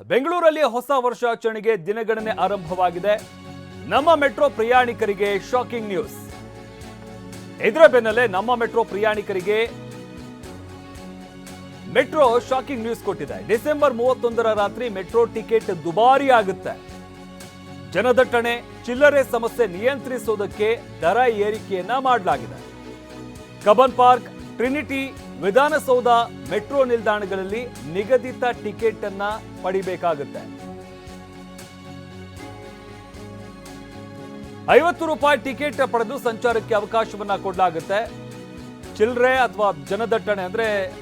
ಬೆಂಗಳೂರಲ್ಲಿ ಹೊಸ ವರ್ಷಾಚರಣೆಗೆ ದಿನಗಣನೆ ಆರಂಭವಾಗಿದೆ. ನಮ್ಮ ಮೆಟ್ರೋ ಪ್ರಯಾಣಿಕರಿಗೆ ಶಾಕಿಂಗ್ ನ್ಯೂಸ್ ಇದರ ಬೆನ್ನಲ್ಲೇ ನಮ್ಮ ಮೆಟ್ರೋ ಪ್ರಯಾಣಿಕರಿಗೆ ಮೆಟ್ರೋ ಶಾಕಿಂಗ್ ನ್ಯೂಸ್ ಕೊಟ್ಟಿದೆ. ಡಿಸೆಂಬರ್ ಮೂವತ್ತೊಂದರ ರಾತ್ರಿ ಮೆಟ್ರೋ ಟಿಕೆಟ್ ದುಬಾರಿ ಆಗುತ್ತೆ. ಜನದಟ್ಟಣೆ, ಚಿಲ್ಲರೆ ಸಮಸ್ಯೆ ನಿಯಂತ್ರಿಸುವುದಕ್ಕೆ ದರ ಏರಿಕೆಯನ್ನ ಮಾಡಲಾಗಿದೆ. Cubbon park, Trinity Vidhana Soudha metro ನಿಲ್ದಾಣಗಳಲ್ಲಿ ನಿಗದಿತ ಟಿಕೆಟ್ ಅನ್ನ ಪಡಿಬೇಕಾಗುತ್ತೆ. ಐವತ್ತು ರೂಪಾಯಿ ಟಿಕೆಟ್ ಪಡೆದು ಸಂಚಾರಕ್ಕೆ ಅವಕಾಶವನ್ನ ಕೊಡಲಾಗುತ್ತೆ. ಚಿಲ್ಲರೆ ಅಥವಾ ಜನದಟ್ಟಣೆ ಅಂದ್ರೆ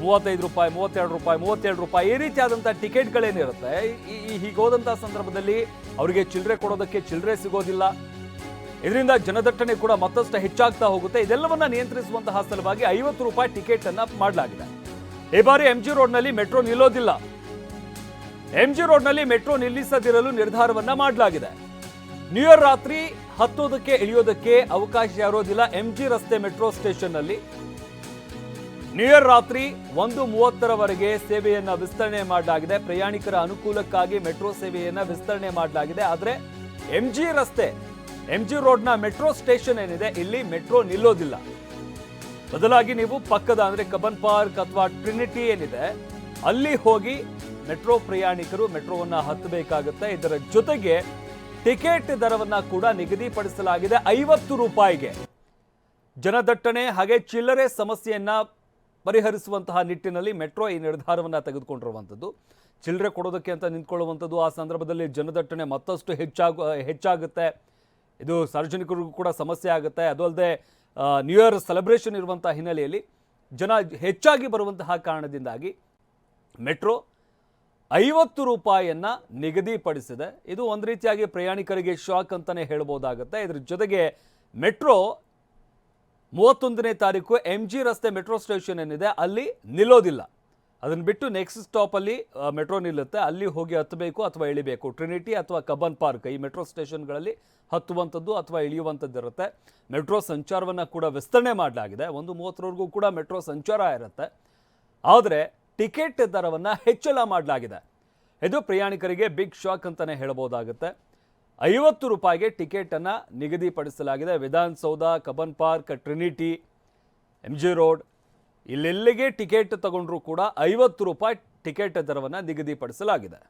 ಮೂವತ್ತೈದು ರೂಪಾಯಿ, ಮೂವತ್ತೆರಡು ರೂಪಾಯಿ ಮೂವತ್ತೆರಡು ರೂಪಾಯಿ ಈ ರೀತಿಯಾದಂಥ ಟಿಕೆಟ್ಗಳೇನಿರುತ್ತೆ, ಈ ಈ- ಹೀಗೆ ಸಂದರ್ಭದಲ್ಲಿ ಅವರಿಗೆ ಚಿಲ್ಲರೆ ಕೊಡೋದಕ್ಕೆ ಚಿಲ್ಲರೆ ಸಿಗೋದಿಲ್ಲ. ಇದರಿಂದ ಜನದಟ್ಟಣೆ ಕೂಡ ಮತ್ತಷ್ಟು ಹೆಚ್ಚಾಗ್ತಾ ಹೋಗುತ್ತೆ. ಇದೆಲ್ಲವನ್ನ ನಿಯಂತ್ರಿಸುವಂತಹ ಸಲುವಾಗಿ ಐವತ್ತು ರೂಪಾಯಿ ಟಿಕೆಟ್ ಅನ್ನ ಮಾಡಲಾಗಿದೆ. ಈ ಬಾರಿ ಎಂ ಜಿ ರೋಡ್ನಲ್ಲಿ ಮೆಟ್ರೋ ನಿಲ್ಲೋದಿಲ್ಲ. ಎಂಜಿ ರೋಡ್ನಲ್ಲಿ ಮೆಟ್ರೋ ನಿಲ್ಲಿಸದಿರಲು ನಿರ್ಧಾರವನ್ನ ಮಾಡಲಾಗಿದೆ. ನ್ಯೂ ಇಯರ್ ರಾತ್ರಿ ಹತ್ತೋದಕ್ಕೆ ಇಳಿಯೋದಕ್ಕೆ ಅವಕಾಶ ಇರೋದಿಲ್ಲ ಎಂಜಿ ರಸ್ತೆ ಮೆಟ್ರೋ ಸ್ಟೇಷನ್ನಲ್ಲಿ. ನ್ಯೂ ಇಯರ್ ರಾತ್ರಿ ಒಂದು ಮೂವತ್ತರವರೆಗೆ ಸೇವೆಯನ್ನ ವಿಸ್ತರಣೆ ಮಾಡಲಾಗಿದೆ. ಪ್ರಯಾಣಿಕರ ಅನುಕೂಲಕ್ಕಾಗಿ ಮೆಟ್ರೋ ಸೇವೆಯನ್ನ ವಿಸ್ತರಣೆ ಮಾಡಲಾಗಿದೆ. ಆದರೆ ಎಂಜಿ ರಸ್ತೆ ಎಂ ಜಿ ರೋಡ್ನ ಮೆಟ್ರೋ ಸ್ಟೇಷನ್ ಏನಿದೆ, ಇಲ್ಲಿ ಮೆಟ್ರೋ ನಿಲ್ಲೋದಿಲ್ಲ. ಬದಲಾಗಿ ನೀವು ಪಕ್ಕದ ಅಂದರೆ ಕಬನ್ ಪಾರ್ಕ್ ಅಥವಾ ಟ್ರಿನಿಟಿ ಏನಿದೆ, ಅಲ್ಲಿ ಹೋಗಿ ಮೆಟ್ರೋ ಪ್ರಯಾಣಿಕರು ಮೆಟ್ರೋವನ್ನು ಹತ್ತಬೇಕಾಗುತ್ತೆ. ಇದರ ಜೊತೆಗೆ ಟಿಕೆಟ್ ದರವನ್ನು ಕೂಡ ನಿಗದಿಪಡಿಸಲಾಗಿದೆ, ಐವತ್ತು ರೂಪಾಯಿಗೆ. ಜನದಟ್ಟಣೆ ಹಾಗೆ ಚಿಲ್ಲರೆ ಸಮಸ್ಯೆಯನ್ನ ಪರಿಹರಿಸುವಂತಹ ನಿಟ್ಟಿನಲ್ಲಿ ಮೆಟ್ರೋ ಈ ನಿರ್ಧಾರವನ್ನು ತೆಗೆದುಕೊಂಡಿರುವಂಥದ್ದು. ಚಿಲ್ಲರೆ ಕೊಡೋದಕ್ಕೆ ಅಂತ ನಿಂತ್ಕೊಳ್ಳುವಂಥದ್ದು ಆ ಸಂದರ್ಭದಲ್ಲಿ ಜನದಟ್ಟಣೆ ಮತ್ತಷ್ಟು ಹೆಚ್ಚಾಗ, ಹೆಚ್ಚಾಗುತ್ತೆ. ಇದು ಸಾರ್ವಜನಿಕರಿಗೂ ಕೂಡ ಸಮಸ್ಯೆ ಆಗುತ್ತೆ. ಅದು ಅಲ್ಲದೆ ನ್ಯೂ ಇಯರ್ ಸೆಲೆಬ್ರೇಷನ್ ಇರುವಂಥ ಹಿನ್ನೆಲೆಯಲ್ಲಿ ಜನ ಹೆಚ್ಚಾಗಿ ಬರುವಂತಹ ಕಾರಣದಿಂದಾಗಿ ಮೆಟ್ರೋ ಐವತ್ತು ರೂಪಾಯಿಯನ್ನು ನಿಗದಿಪಡಿಸಿದೆ. ಇದು ಒಂದು ರೀತಿಯಾಗಿ ಪ್ರಯಾಣಿಕರಿಗೆ ಶಾಕ್ ಅಂತಾನೆ ಹೇಳ್ಬೋದಾಗುತ್ತೆ. ಇದ್ರ ಜೊತೆಗೆ ಮೆಟ್ರೋ ಮೂವತ್ತೊಂದನೇ ತಾರೀಕು ಎಂ ಜಿ ರಸ್ತೆ ಮೆಟ್ರೋ ಸ್ಟೇಷನ್ ಏನಿದೆ, ಅಲ್ಲಿ ನಿಲ್ಲೋದಿಲ್ಲ. ಅದನ್ನು ಬಿಟ್ಟು ನೆಕ್ಸ್ಟ್ ಸ್ಟಾಪಲ್ಲಿ ಮೆಟ್ರೋ ನಿಲ್ಲುತ್ತೆ. ಅಲ್ಲಿ ಹೋಗಿ ಹತ್ತಬೇಕು ಅಥವಾ ಇಳಿಬೇಕು. ಟ್ರಿನಿಟಿ ಅಥವಾ ಕಬ್ಬನ್ ಪಾರ್ಕ್ ಈ ಮೆಟ್ರೋ ಸ್ಟೇಷನ್ಗಳಲ್ಲಿ ಹತ್ತುವಂಥದ್ದು ಅಥವಾ ಇಳಿಯುವಂಥದ್ದು ಇರುತ್ತೆ. ಮೆಟ್ರೋ ಸಂಚಾರವನ್ನು ಕೂಡ ವಿಸ್ತರಣೆ ಮಾಡಲಾಗಿದೆ. ಒಂದು ಮೂವತ್ತರವರೆಗೂ ಕೂಡ ಮೆಟ್ರೋ ಸಂಚಾರ ಇರುತ್ತೆ. ಆದರೆ ಟಿಕೆಟ್ ದರವನ್ನು ಹೆಚ್ಚಳ ಮಾಡಲಾಗಿದೆ. ಇದು ಪ್ರಯಾಣಿಕರಿಗೆ ಬಿಗ್ ಶಾಕ್ ಅಂತಲೇ ಹೇಳ್ಬೋದಾಗುತ್ತೆ. ಐವತ್ತು ರೂಪಾಯಿಗೆ ಟಿಕೆಟನ್ನು ನಿಗದಿಪಡಿಸಲಾಗಿದೆ. Vidhana Soudha Cubbon Park Trinity M G road ಇಲ್ಲೆಲ್ಲಿಗೆ ticket ತಗೊಂಡ್ರೂ ಕೂಡ ಐವತ್ತು ರೂಪಾಯಿ ಟಿಕೆಟ್ ದರವನ್ನು ನಿಗದಿಪಡಿಸಲಾಗಿದೆ.